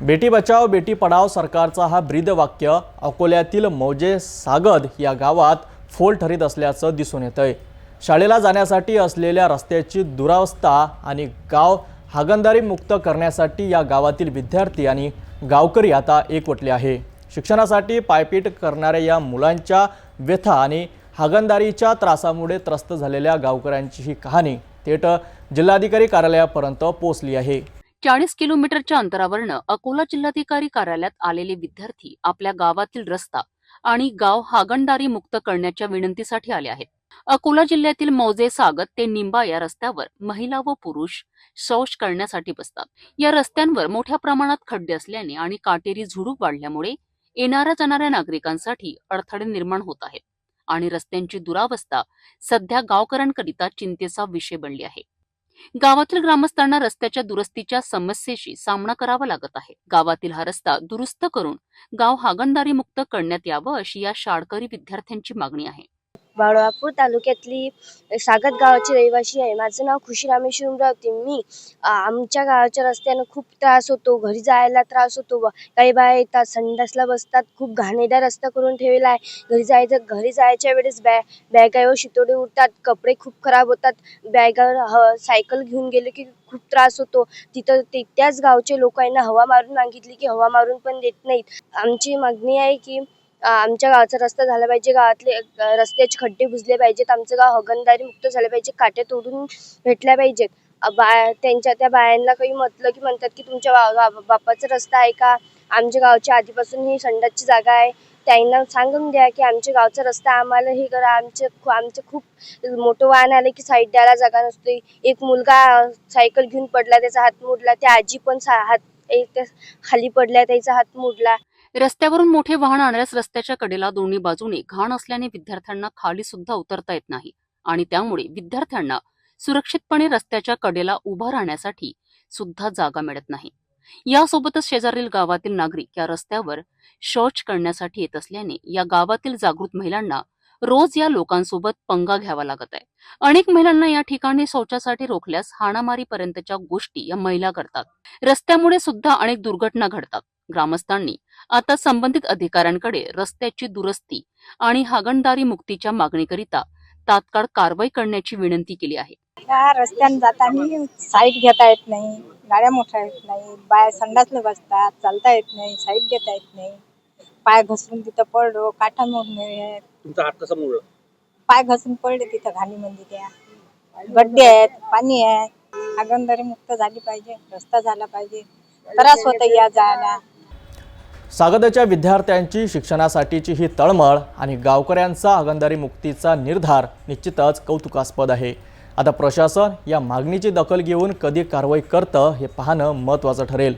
बेटी बचाव बेटी पढाव सरकारचा हा ब्रीदवाक्य अकोल्यातील मौजे सागद या गावात फोल ठरीत असल्याचं दिसून येतंय. शाळेला जाण्यासाठी असलेल्या रस्त्याची दुरावस्था आणि गाव हागंदारी मुक्त करण्यासाठी या गावातील विद्यार्थी आणि गावकरी आता एकवटले आहे. शिक्षणासाठी पायपीट करणाऱ्या या मुलांच्या व्यथा आणि हागंदारीच्या त्रासामुळे त्रस्त झालेल्या गावकऱ्यांची ही कहाणी थेट जिल्हाधिकारी कार्यालयापर्यंत पोहोचली आहे. चाळीस किलोमीटरच्या अंतरावरनं अकोला जिल्हाधिकारी कार्यालयात आलेले विद्यार्थी आपल्या गावातील रस्ता आणि गाव हागणदारी मुक्त करण्याच्या विनंतीसाठी आले आहेत. अकोला जिल्ह्यातील मौजे सागत ते निंबा या रस्त्यावर महिला व पुरुष शौच करण्यासाठी बसतात. या रस्त्यांवर मोठ्या प्रमाणात खड्डे असल्याने आणि काटेरी झुडूप वाढल्यामुळे येणाऱ्या जाणाऱ्या नागरिकांसाठी अडथळे निर्माण होत आहेत आणि रस्त्यांची दुरावस्था सध्या गावकऱ्यांकरिता चिंतेचा विषय बनली आहे. गावातील ग्रामस्थांना रस्त्याच्या दुरुस्तीच्या समस्येशी सामना करावा लागत आहे. गावातील हा रस्ता दुरुस्त करून गाव हागणदारी मुक्त करण्यात यावं अशी या शाळकरी विद्यार्थ्यांची मागणी आहे. बाळवापूर तालुक्यातली सागत गावाची रहिवासी आहे. माझं नाव खुशी रामेश्वर उमरावती मी आमच्या गावाच्या रस्त्यानं खूप त्रास होतो. घरी जायला त्रास होतो. काही बाया येतात संडासला बसतात. खूप घाणेदार रस्ता करून ठेवलेला आहे. घरी जायचं घरी जायच्या वेळेस बॅ बॅगावर शितोडे उडतात. कपडे खूप खराब होतात. बॅगावर ह सायकल घेऊन गेले की खूप त्रास होतो. तिथं ते त्याच गावचे लोकांना हवा मारून मागितली की हवा मारून पण देत नाहीत. आमची मागणी आहे की आमच्या गावाचा रस्ता झाला पाहिजे गावातले रस्त्याचे खड्डे बुजले पाहिजेत आमचं गाव हगणदारी मुक्त झालं पाहिजे काट्या तोडून भेटल्या पाहिजेत. बा त्यांच्या त्या बायांना काही म्हटलं की म्हणतात की तुमच्या बा- बापाचा रस्ता आहे का? आमच्या गावच्या आधीपासून ही संडासची जागा आहे. त्यांना सांगून द्या की आमच्या गावचा रस्ता आम्हाला हे करा. आमचे खू- आमचं खूप मोठं वाहन आलं की साईड द्यायला जागा नसते. एक मुलगा सायकल घेऊन पडला त्याचा हात मोडला त्या आजी पण सा- हात खाली पडल्या त्याचा हात मोडला. रस्त्यावरून मोठे वाहन आणल्यास रस्त्याच्या कडेला दोन्ही बाजूने घाण असल्याने विद्यार्थ्यांना खाली सुद्धा उतरता येत नाही. आणि त्यामुळे विद्यार्थ्यांना सुरक्षितपणे रस्त्याच्या कडेला उभं राहण्यासाठी सुद्धा जागा मिळत नाही. यासोबतच शेजारील गावातील नागरिक या रस्त्यावर शौच करण्यासाठी येत असल्याने या गावातील जागृत महिलांना रोज या लोकांसोबत पंगा घ्यावा लागत आहे. अनेक महिलांना या ठिकाणी शौचासाठी रोखल्यास हाणामारीपर्यंतच्या गोष्टी या महिला करतात. रस्त्यामुळे सुद्धा अनेक दुर्घटना घडतात. ग्रामस्थांनी आता संबंधित अधिकाऱ्यांकडे रस्त्याची दुरुस्ती आणि हागणदारी मुक्तीच्या मागणीकरिता तात्काळ कारवाई करण्याची विनंती केली आहे. या रस्त्याने जाताना साईड घेता येत नाही गाड्या मोठ्या येत नाही बाया संडासला बसतात चालता येत नाही साईड घेता येत नाही. पाय घसरून तिथं पडलो काठा मोडणे तुमचा हात कसा मोडला? पाय घसरून पडले तिथं घाणीमध्ये त्या. गड्डे आहेत पाणी आहे. आगंदरी मुक्त झाली पाहिजे रस्ता झाला पाहिजे. त्रास होत या जायला. सागदच्या विद्यार्थ्यांची शिक्षणासाठीची ही तळमळ आणि गावकऱ्यांचा हागंदारी मुक्तीचा निर्धार निश्चितच कौतुकास्पद आहे. आता प्रशासन या मागणीची दखल घेऊन कधी कारवाई करतं हे पाहणं महत्त्वाचं ठरेल.